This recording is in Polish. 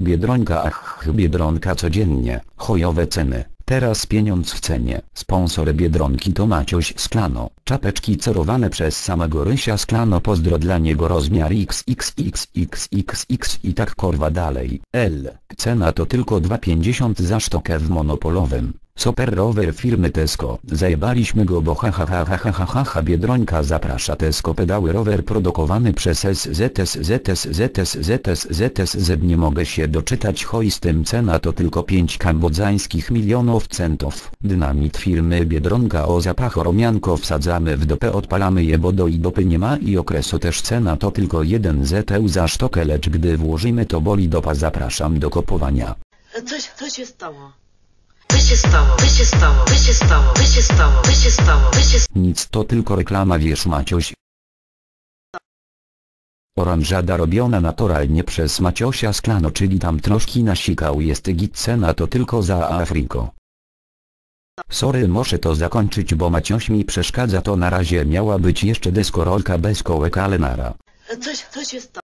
Biedronka ach Biedronka codziennie, chojowe ceny, teraz pieniądz w cenie. Sponsor Biedronki to Macioś Sklano, czapeczki cerowane przez samego Rysia Sklano pozdro dla niego rozmiar XXXXXX i tak korwa dalej. L. Cena to tylko 2,50 za sztukę w monopolowym. Super rower firmy Tesco. Zajebaliśmy go bo ha ha ha ha ha ha ha Biedronka zaprasza Tesco pedały rower produkowany przez SZS ZS ZS ZS ZS Z nie mogę się doczytać hoj cena to tylko 5 kambodżańskich milionów centów. Dynamit firmy Biedronka o zapachu romianko wsadzamy w dopę odpalamy je bo do i dopy nie ma i okresu też cena to tylko 1 ZEU za sztukę lecz gdy włożymy to boli dopa zapraszam do kopowania. Coś, co się stało? Się stało? Co się stało? Co się stało? Co się stało? Co się stało? Co się Nic to tylko reklama wiesz Macioś. Oranżada robiona naturalnie przez Maciosia Sklano czyli tam troszki nasikał jest git cena to tylko za Afriko. Sorry muszę to zakończyć bo Macioś mi przeszkadza to na razie miała być jeszcze deskorolka bez kołek ale nara. Coś, co się stało?